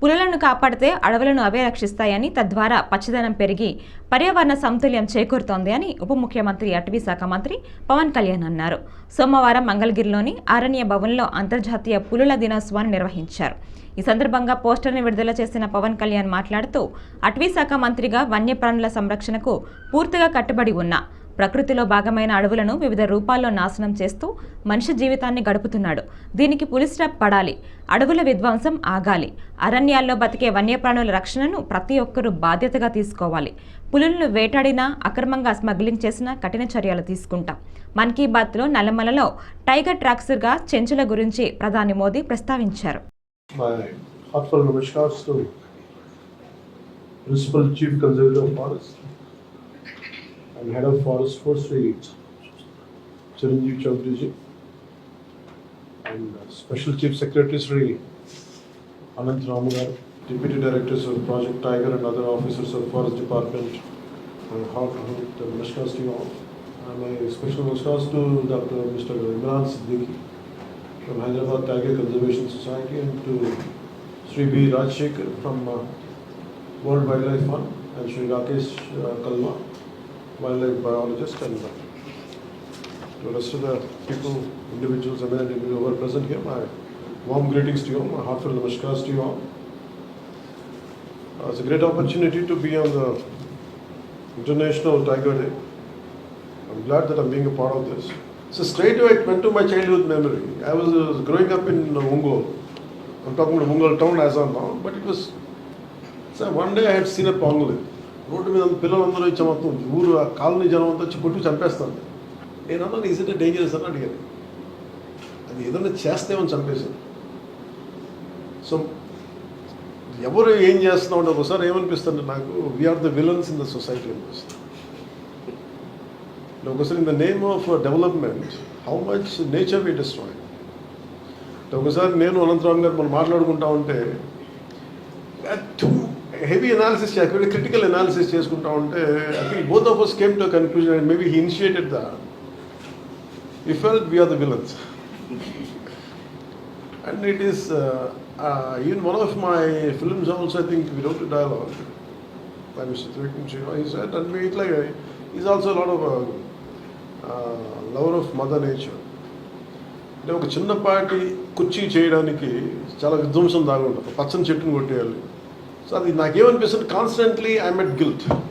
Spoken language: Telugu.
పులులను కాపాడితే అడవులను అవే రక్షిస్తాయని తద్వారా పచ్చదనం పెరిగి పర్యావరణ సమతుల్యం చేకూరుతోంది అని ఉప ముఖ్యమంత్రి అటవీ శాఖ మంత్రి పవన్ కళ్యాణ్ అన్నారు. సోమవారం మంగళగిరిలోని అరణ్య భవన్లో అంతర్జాతీయ పులుల దినోత్సవాన్ని నిర్వహించారు. ఈ సందర్భంగా పోస్టర్ని విడుదల చేసిన పవన్ కళ్యాణ్ మాట్లాడుతూ అటవీ శాఖ మంత్రిగా వన్యప్రాణుల సంరక్షణకు పూర్తిగా కట్టుబడి ఉన్నా ప్రకృతిలో భాగమైన అడవులను వివిధ రూపాల్లో నాశనం చేస్తూ మనిషి జీవితాన్ని గడుపుతున్నాడు. దీనికి పులిస్టాప్ పడాలి. అడవుల విధ్వంసం ఆగాలి. అరణ్యాల్లో బతికే వన్యప్రాణుల రక్షణను ప్రతి ఒక్కరూ బాధ్యతగా తీసుకోవాలి. పులులను వేటాడినా అక్రమంగా స్మగ్లింగ్ చేసినా కఠిన చర్యలు తీసుకుంటాం. మన్ కీ బాత్లో నల్లమలలో టైగర్ ట్రాక్సర్గా చెంచుల గురించి ప్రధాని మోదీ ప్రస్తావించారు. Principal Chief Conservator of Forest and Head of Forest Force Forestry, Chiranjeev Chaudhary ji, and uh, Special Chief Secretary Sri Anant Ramagar, Deputy Directors of Project Tiger and other officers of Forest Department. Namaskars to you all. And my special namaskars to Dr. Mr. Imran Siddiqui from Hyderabad Tiger Conservation Society and to Sri B. Rajshekhar from uh, World Wildlife Fund and Sri Rakesh uh, Kalma, wildlife biologist and the rest of the people, individuals, eminent individuals who are present here, my warm greetings to you, my heartfelt namaskars to you all. Uh, it's a great opportunity to be on the International Tiger Day. I'm glad that I'm being a part of this. So straight away it went to my childhood memory. I was uh, growing up in uh. I'm talking about Ungol town as of now, but it was. So one day I had seen a pangolin. Road మీద పిల్లలందరూ ఇచ్చే మొత్తం ఊరు ఆ కాలనీ జనం అంతా వచ్చి కొట్టి చంపేస్తుంది నేను అన్నాను ఈజ్ ఇట్ డేంజరస్ అని అడిగాను. అది ఏదైనా చేస్తేమని చంపేసింది సో ఎవరు ఏం చేస్తున్నాం అంటే ఒకసారి ఏమనిపిస్తుంది నాకు we are the villains in the society అనిపిస్తుంది. ఒకసారి in the name of development how much nature we destroy ఒకసారి నేను అనంతరామ్ గారు మనం మాట్లాడుకుంటా ఉంటే heavy analysis very critical analysis చేసుకుంటా ఉంటే I think both of us came to conclusion and maybe he initiated the ఈ felt we are the villains and it is even one of my films also I think we డోట్ dialogue by Mr. Thirkin Shiva. He said, and we, like, uh, he's also a lot of uh, uh, lover of mother nature. అంటే ఒక చిన్నపాటి కుర్చీ చేయడానికి చాలా విధ్వంసం దాగుంటుంది పచ్చని చెట్టును కొట్టేయాలి సో అది నాకేమనిపిస్తుంది కాన్స్టెంట్లీ ఐ మెట్ గిల్ట్